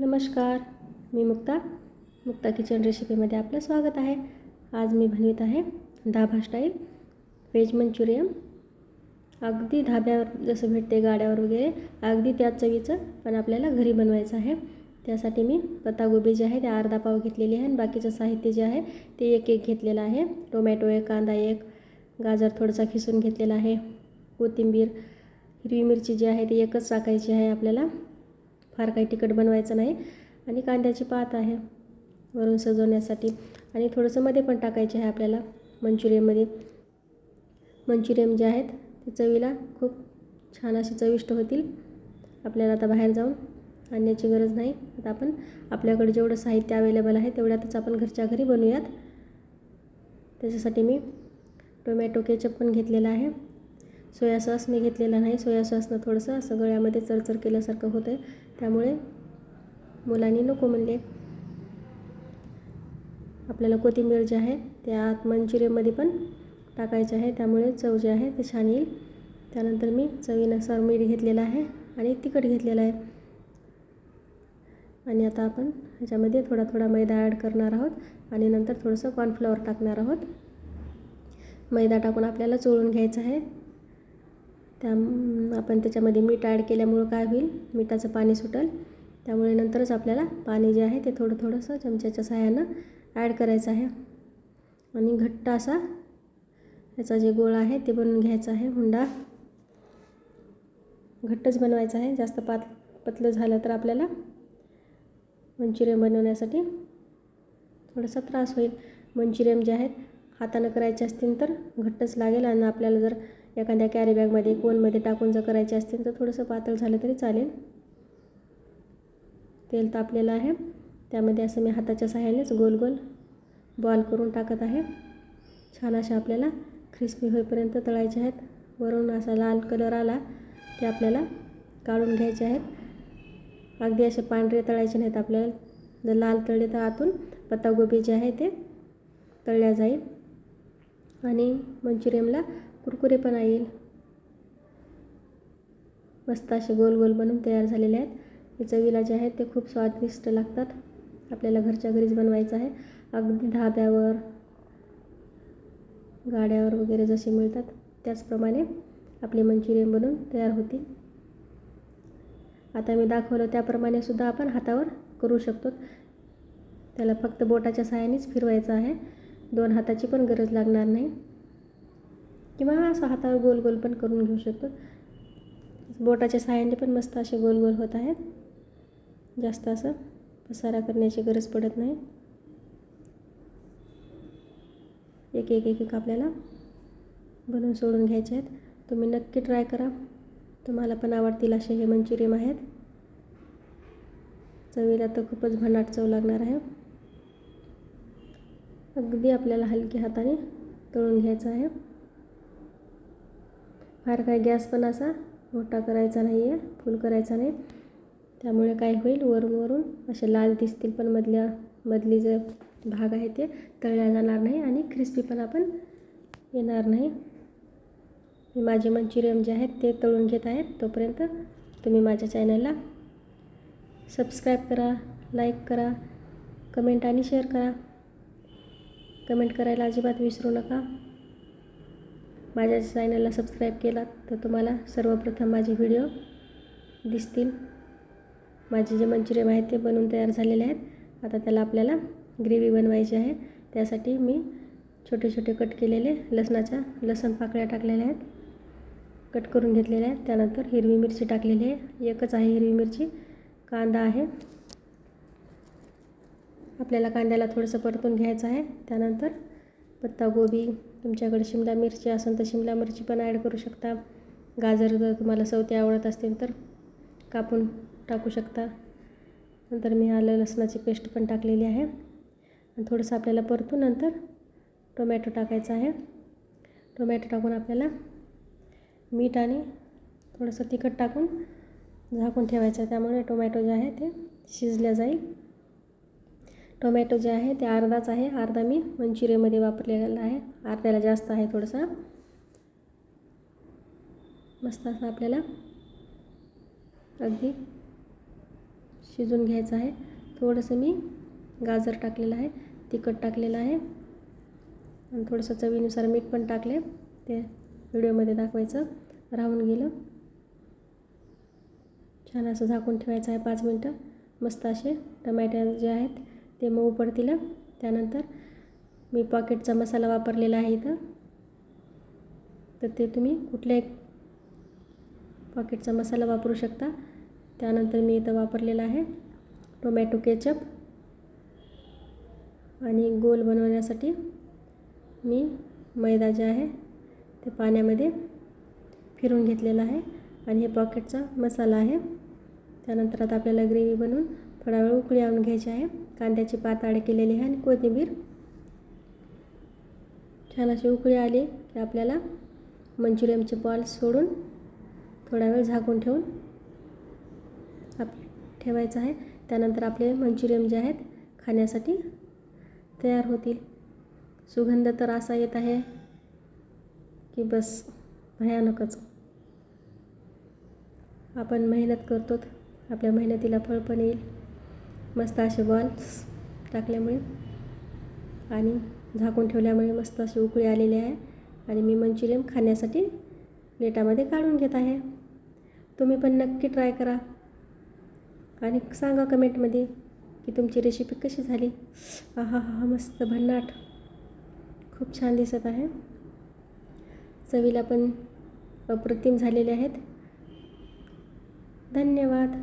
नमस्कार मी मुक्ता. मुक्ता किचन रेसिपीमध्ये आपलं स्वागत आहे. आज मी बनवित आहे धाबा स्टाईल व्हेज मंचुरियन. अगदी धाब्यावर जसं भेटते गाड्यावर वगैरे अगदी त्याच चवीचं पण आपल्याला घरी बनवायचं आहे. त्यासाठी मी पत्तागोबी जे आहे ते अर्धा पाव घेतलेली आहे आणि बाकीचं साहित्य जे आहे ते एक एक घेतलेलं आहे. टोमॅटो एक कांदा एक गाजर थोडासा खिसून घेतलेला आहे. कोथिंबीर हिरवी मिरची जी आहे ती एकच टाकायची आहे आपल्याला. फार काही तिखट बनवायचं नाही आणि कांद्याची पात आहे वरून सजवण्यासाठी. आणि थोडंसं मध्ये पण टाकायचे आहे आपल्याला मंचुरियनमध्ये. मंचुरियन जे आहेत ते चवीला खूप छान असे चविष्ट होतील. आपल्याला आता बाहेर जाऊन आणण्याची गरज नाही. आता आपण आपल्याकडे जेवढं साहित्य अवेलेबल आहे तेवढ्यातच आपण घरच्या घरी बनवूयात. त्याच्यासाठी मी टोमॅटो केचप पण घेतलेला आहे. सोया सॉस मी घेतलेला नाही. सोया सॉसनं थोडंसं असं गळ्यामध्ये चरचर केल्यासारखं होतं आहे त्यामुळे मुलांनी नको म्हणले. आपल्याला कोथिंबीर जे आहे ते आत मंचुरियनमध्ये पण टाकायचे आहे. त्यामुळे चव जे आहे ते छान येईल. त्यानंतर मी चवीनुसार मीठ घेतलेलं आहे आणि तिखट घेतलेलं आहे. आणि आता आपण ह्याच्यामध्ये थोडा थोडा मैदा ॲड करणार आहोत आणि नंतर थोडंसं कॉर्नफ्लॉवर टाकणार आहोत. मैदा टाकून आपल्याला चोळून घ्यायचं आहे. त्या आपण त्याच्यामध्ये मीठ ॲड केल्यामुळं काय होईल? मिठाचं पाणी सुटेल. त्यामुळे नंतरच आपल्याला पाणी जे आहे ते थोडं थोडंसं चमच्याच्या सहाय्यानं ॲड करायचं आहे. आणि घट्ट असा याचा जे गोळा आहे ते बनवून घ्यायचा आहे हुंडा. घट्टच बनवायचा आहे. जास्त पात पतलं झालं तर आपल्याला मंचुरियन बनवण्यासाठी थोडासा त्रास होईल. मंचुरियन जे आहेत हातानं करायचे असतील तर घट्टच लागेल आणि आपल्याला जर एखाद्या कॅरीबॅगमध्ये कोनमध्ये टाकून जर करायचे असतील तर थोडंसं पातळ झालं तरी चालेल. तेल तापलेलं आहे. त्यामध्ये असं मी हाताच्या सहाय्यानेच गोल गोल बॉल करून टाकत आहे. छान अशा आपल्याला क्रिस्पी होईपर्यंत तळायचे आहेत. वरून असा लाल कलर आला ते आपल्याला काढून घ्यायचे आहेत. अगदी असे पांढरे तळायचे नाहीत आपल्याला. जर लाल तळले तर आतून पत्तागोबी जे आहे ते तळल्या जाईल. आणि मंचुरियनला कुरकुरेपणा येईल. मस्त असे गोल गोल बनून तयार झालेले आहेत. हे चवीला जे आहेत ते खूप स्वादिष्ट लागतात. आपल्याला घरच्या घरीच बनवायचं आहे. अगदी धाब्यावर गाड्यावर वगैरे जसे मिळतात त्याचप्रमाणे आपले मंचुरियन बनवून तयार होतील आता मी दाखवलं त्याप्रमाणे सुद्धा आपण हातावर करू शकतो. त्याला फक्त बोटाच्या सहाय्यानेच फिरवायचं आहे. दोन हाताची पण गरज लागणार नाही. किंवा असं हातावर गोल गोल पण करून घेऊ शकतो. बोटाच्या सहाय्याने पण मस्त असे गोल गोल होत आहेत. जास्त असं पसारा करण्याची गरज पडत नाही. एक एक एक एक आपल्याला बनवून सोडून घ्यायचे आहेत. तुम्ही नक्की ट्राय करा. तुम्हाला पण आवडतील असे हे मंचुरियन आहेत. चवीला तर खूपच भन्नाट चव लागणार आहे. अगदी आपल्याला हलक्या हाताने तळून घ्यायचं आहे. फार काय गॅस पण असा मोठा करायचा नाही आहे फुल करायचा नाही. त्यामुळे काय होईल वरून वरून असे लाल दिसतील पण मधल्या मधली जे भाग आहे ते तळल्या जाणार नाही आणि क्रिस्पी पण आपण येणार नाही. मी माझे मंचुरियन जे आहेत ते तळून घेत आहेत तोपर्यंत तुम्ही माझ्या चॅनलला सबस्क्राईब करा लाईक करा कमेंट आणि शेअर करा. कमेंट करायला अजिबात विसरू नका. माझ्या चॅनलला सबस्क्राईब केलात तर तुम्हाला सर्वप्रथम माझे व्हिडिओ दिसतील. माझे जे मंचुरियम आहेत ते बनवून तयार झालेले आहेत. आता त्याला आपल्याला ग्रेव्ही बनवायची आहे. त्यासाठी मी छोटे छोटे कट केलेले लसणाच्या लसण पाकळ्या टाकलेल्या आहेत. कट करून घेतलेल्या आहेत. त्यानंतर हिरवी मिरची टाकलेली आहे. एकच आहे हिरवी मिरची. कांदा आहे. आपल्याला कांद्याला थोडंसं परतून घ्यायचं आहे. त्यानंतर पत्तागोबी तुमच्याकडे शिमला मिरची असेल तर शिमला मिरची पण ॲड करू शकता. गाजर जर तुम्हाला सवती आवडत असतील तर कापून टाकू शकता. नंतर मी आलं लसणाची पेस्ट पण टाकलेली आहे. आणि थोडंसं आपल्याला परतून नंतर टोमॅटो टाकायचा आहे. टोमॅटो टाकून आपल्याला मीठ आणि थोडंसं तिखट टाकून झाकून ठेवायचं आहे. त्यामुळे टोमॅटो जे आहे ते शिजल्या जाईल. टोमॅटो जे आहे ते अर्धाच आहे. अर्धा मी मंचुरियनमध्ये वापरलेला आहे. अर्ध्याला जास्त आहे थोडंसं. मस्त असं आपल्याला अगदी शिजून घ्यायचं आहे. थोडंसं मी गाजर टाकलेलं आहे. तिखट टाकलेलं आहे. आणि थोडंसं चवीनुसार मीठ पण टाकले ते व्हिडिओमध्ये दाखवायचं. राहून गेलं. छान असं झाकून ठेवायचं आहे पाच मिनटं. मस्त असे टमॅटो जे आहेत ते मऊ पडतील. त्यानंतर मी पॉकेटचा मसाला वापरलेला आहे इथं. तर ते तुम्ही कुठल्याही पॉकेटचा मसाला वापरू शकता. त्यानंतर मी इथं वापरलेला आहे टोमॅटो केचप आणि गोल बनवण्यासाठी मी मैदा जे आहे ते पाण्यामध्ये फिरून घेतलेला आहे. आणि हे पॉकेटचा मसाला आहे. त्यानंतर आता आपल्याला ग्रेव्ही बनवून थोडा वेळ उकळी आणून घ्यायची आहे. कांद्याची पात आड केलेली आहे आणि कोथिंबीर. छान अशी उकळी आली की आपल्याला मंचुरियमचे बॉल सोडून थोडा वेळ झाकून ठेवून आप ठेवायचं आहे. त्यानंतर आपले मंचुरियम जे आहेत खाण्यासाठी तयार होतील. सुगंध तर असा येत आहे की बस भयानकच. आपण मेहनत करतो आपल्या मेहनतीला फळ पण येईल. मस्त असे बॉल्स टाकल्यामुळे आणि झाकून ठेवल्यामुळे मस्त अशी उकळी आलेले आहे. आणि मी मंचुरियन खाण्यासाठी प्लेटामध्ये काढून घेत आहे. तुम्ही पण नक्की ट्राय करा. आणि सांगा कमेंटमध्ये की तुमची रेसिपी कशी झाली. हा हा हा मस्त भन्नाट. खूप छान दिसत आहे. चवीला पण अप्रतिम झालेले आहेत. धन्यवाद.